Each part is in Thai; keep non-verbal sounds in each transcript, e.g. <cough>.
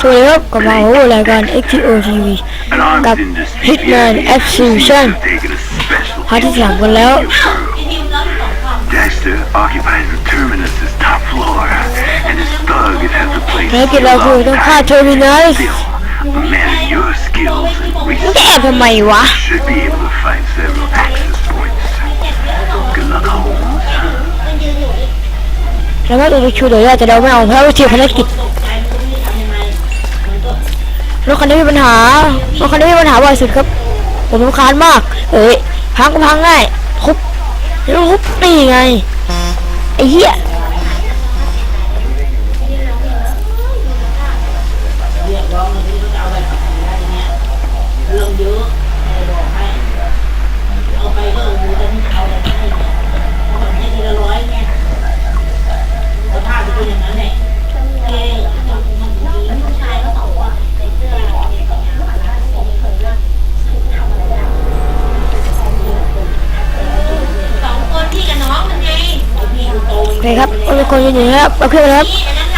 สวัสดีครับกลับมาพบกับรายการ XTO TV An arms Gặp industry Hitman here Execution seems to have taken a special พาร์ทที่สามกันแล้ว Dexter occupies the terminus's top floor, and his thugs have the place ภารกิจเราคือต้องฆ่าเทอร์มินัส Still, a man of your skills and มัน research จะแอบทำไมวะ should be able to find several access points. Good luck, Holmes. แล้วว่าตัวชูเดี๋ยวแต่เราไม่เอาเพราะว่าเทียบภารกิจ รถคันนี้มีปัญหารถคันนี้มีปัญหาบ่อยสุดครับ ผมรำคาญมาก เอ้ยพังก็พังง่ายทุบแล้วทุบตีไงไอ้เหี้ย เคครับคนอยู่นะครับโอเครื่อันนั้นหลานครับ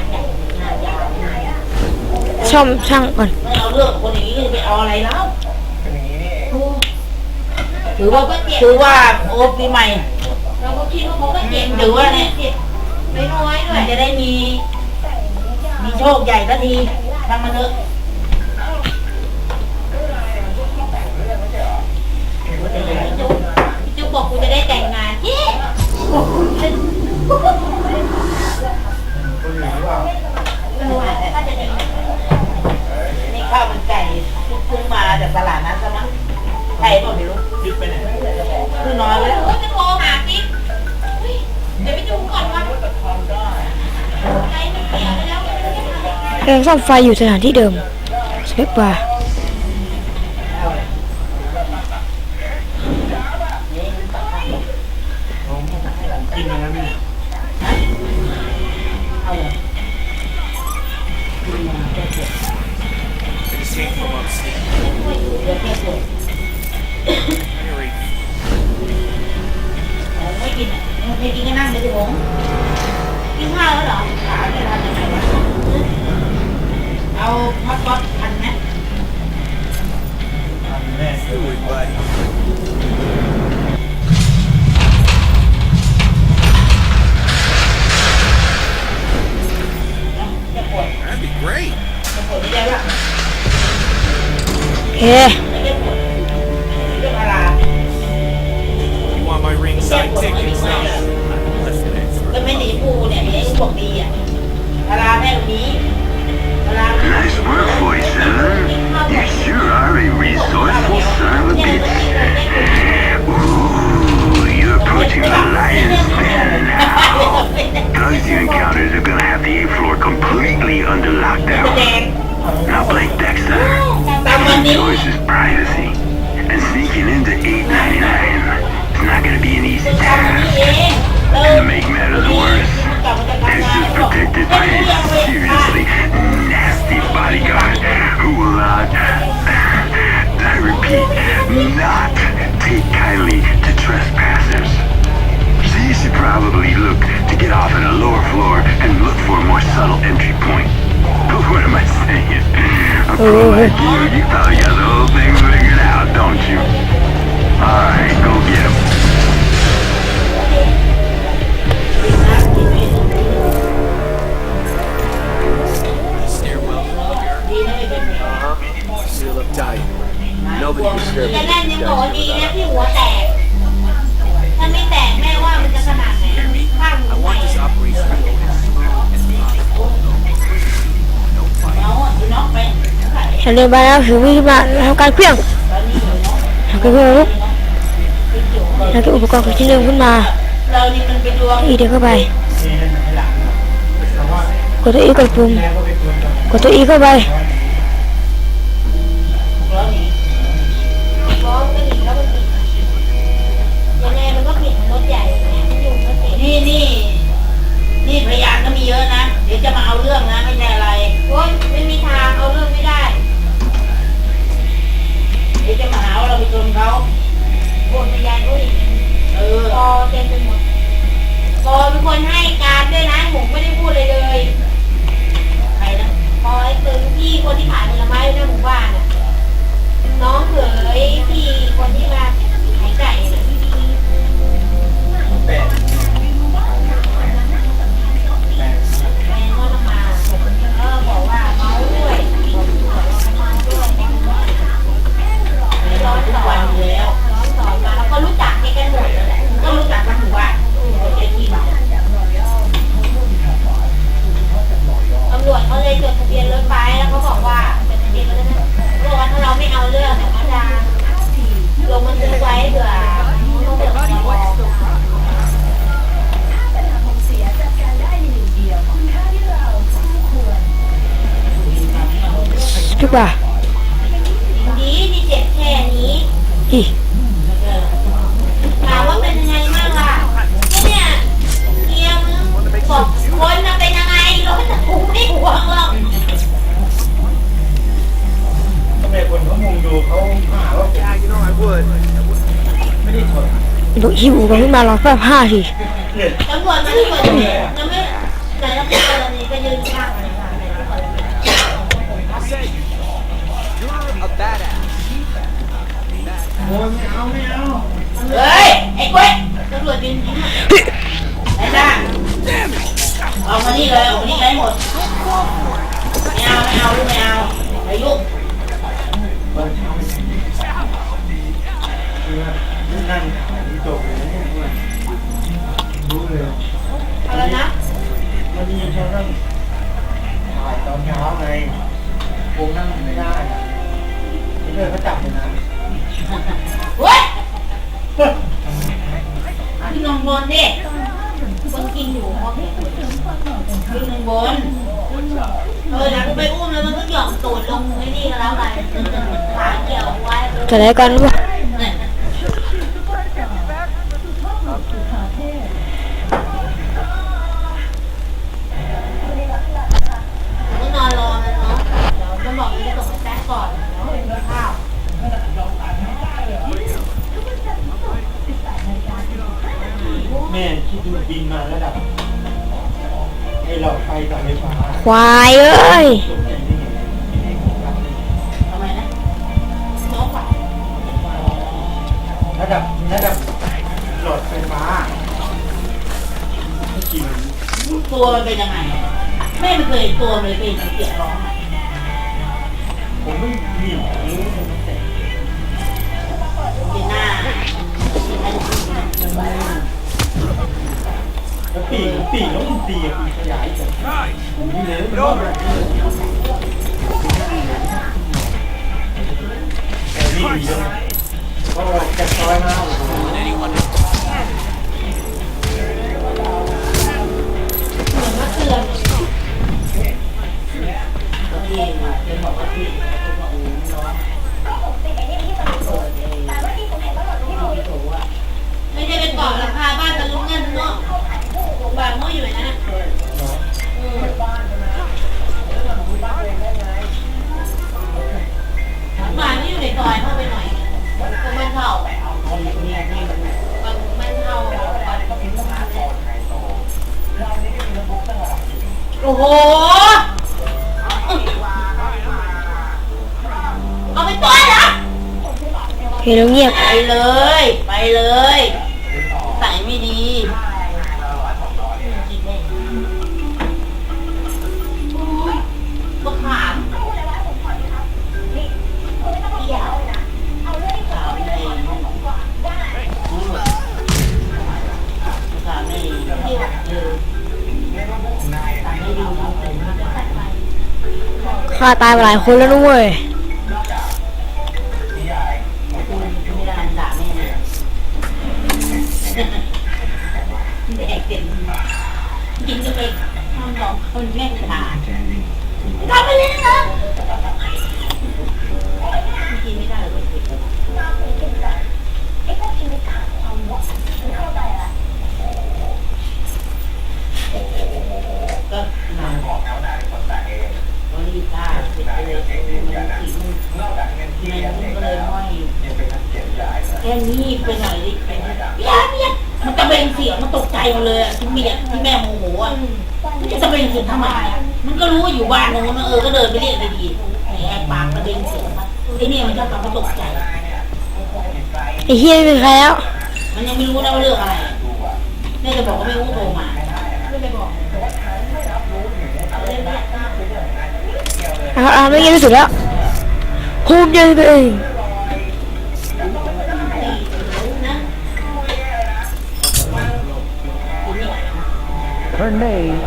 นใหญ่งานยาวงานซ่อมช่างก่อนไม่เอาเรื่องคนอย่างนี้จะไปเอาอะไรแล้วถือว่าถือว่าโอ้ปีใหม่ เราก็คิดว่าเขาก็เจ็บถือว่าเนี่ยไม่น้อยด้วยมันจะได้มี มีโชคใหญ่สักทีทำมาเถอะ กำลังซ่อมไฟอยู่สถานที่เดิมสเปกบาร์ไม่ เอาพัดก๊อตพันไหมจะปวด That'd be great. จะปวดไม่ได้ว่าโอเคไม่ได้ปวดเรื่องอะไร You want my ringside tickets? Now? Listen, it's ก็ไม่หนีปูเนี่ยไอ้พวกดีอะพาราแม่งนี้พารา Nice work, 47. You sure are a resourceful son of a bitch. Ooh, you're approaching the lion's den now. Thugs you encountered are gonna have the eighth floor completely under lockdown. Now, Blake Dexter, your choice is privacy. And sneaking into 899 is not gonna be an easy task. Gonna make matters worse, it's just protected by a seriously bodyguard who will not, I repeat, not take kindly to trespassers. So you should probably look to get off on a lower floor and look for a more subtle entry point. But <laughs> what am I saying? A oh. pro like you, you probably got the whole thing figured out, don't you? Alright, go get him. Nobody disturbs แต่ me. แน่นยังบอกว่าดีนะ Does. ที่หัวแตก ถ้าไม่แตกแม่ว่ามันจะขนาดไหนข้างหั I ว want แต this ก operation to go No fight. ฉันเดินไปแล้วถือมีดขึ้นมาทำการเคลื่องทำการเคลื่องลุกแล้วก็อุปกรณ์ของชิ้นเดิมขึ้นมาเรานี่มันไปดวงอีเดียวเข้าไปกดตัว นี่นี่นี่พยานก็มีเยอะนะ เดี๋ยวจะมาเอาเรื่องนะไม่ใช่อะไร โอ๊ยไม่มีทางเอาเรื่องไม่ได้ เดี๋ยวจะมาหาว่าเราไปชนเขาโอนพยานก็อีกเออปอเต็มไปหมดปอเป็นคนให้การด้วยนะผมไม่ได้พูดเลยเลย ใครนะปอไอ้ตึงที่คนที่ขายผลไม้ในหมู่บ้านน่ะน้องเขยที่คนที่มาขายไก่น่ะแฟนก็ต้องมาเออบอกว่าเมาด้วยบอกว่าเมาด้วยร้อน ทุ ส ก อ วัน น อยู่แล้ว ร้อนสอนมาแล้วก็รู้จักกันหมดเลยแหละ ก็รู้จักกันหมู่บ้านเจ๊ที่เมา ตำรวจเขาเลยจดทะเบียนรถไว้แล้วเขาบอกว่าจดทะเบียนรถนะเขาบอกว่าถ้าเราไม่เอาเรื่องเนี่ยเขาจะลงบันทึกไว้เผื่อต้องเดือดร้อน ทุกว่าดีที่เจ็บแค่นี้อีถามว่าเป็นยังไงบ้างล่ะก็เนี่ยเกียร์มึงบอกคนน่ะเป็นยังไงรถน่ะกูไม่ห่วงหรอก Yeah, you know I would. ดูหิวกันขึ้นมารอแป๊บห้าทีตำรวจมาที่เกิดเหตุยังไม่ไหนเราพูดกรณีก็ยืนข้างกันค่ะไหนเราเปิด I said, you're a badass. เฮ้ยไอ้กล้วยตำรวจยืนข้างไอ้หน้าเอามานี่เลยเอามานี่ เลยหมดไม่เอาไม่เอาลูกไม่เอาไอ้ลูกอะไรนะมันมีเขานั่งถ่ายตอนเช้าไงคงนั่งไม่ได้ไม่เลยเขาจับเลยนะเว้ยเอาที่นอนบนดิคนกินอยู่เขาเห็นที่นอนบน เออนะกูไปอุ้มแล้วมันก็หย่อนตูดลงไอ้นี่ก็แล้วกันขาเกี่ยวไว้ จะไหนกันวะ บินมาระดับไอ้หลอดไฟต่อไฟฟ้าควายเอ้ย ตกใจได้ไงทำไมนะนกอะระดับระดับหลอดไฟฟ้าไม่กี่มันตัวมันเป็นยังไงแม่ไม่เคยเห็นตัวมันเลยเป็นเสียงร้องอะผมไม่มีรู้ผมไม่แต่เป็นหน้าแล้ว ปีกปีกแล้วมันตีปีกขยายกัน Nice. นี่เลย Get over it. แต่นี่ดีเลย เฮ้ยแล้วเงียบ ไปเลย ไปเลยใส่ไม่ดีก็ขาดฆ่าตายหลายคนแล้วด้วย ทำไปเลยนะกินไม่ได้เลยก็นอนบอกแล้วได้คนแต่เองก็รีบฆ่าเสร็จไปเลยมันถีบมันมันก็เลยห้อยแค่นี้ไปหน่อยดิไปยาเนี่ยมันตะเบงเสียงมันตกใจหมดเลยอะที่เมียที่แม่โมโหอะมันจะตะเบงเสียงทำไมอะ มันก็รู้ว่าอยู่บ้านนู้นนะเออก็เดินไปเรียกดีๆไอ้แอบปากตะเบงเสียงมันไอ้เนี่ยมันชอบทำให้ตกใจ ไอ้เฮียไม่มีใครแล้วมันยังไม่รู้นะว่าเรื่องอะไรแม่จะบอกว่าไม่รู้โทรมาไม่ไปบอกอ่าอ่าไม่เงียบที่สุดแล้วภูมิใจในตัวเองนะ Her name is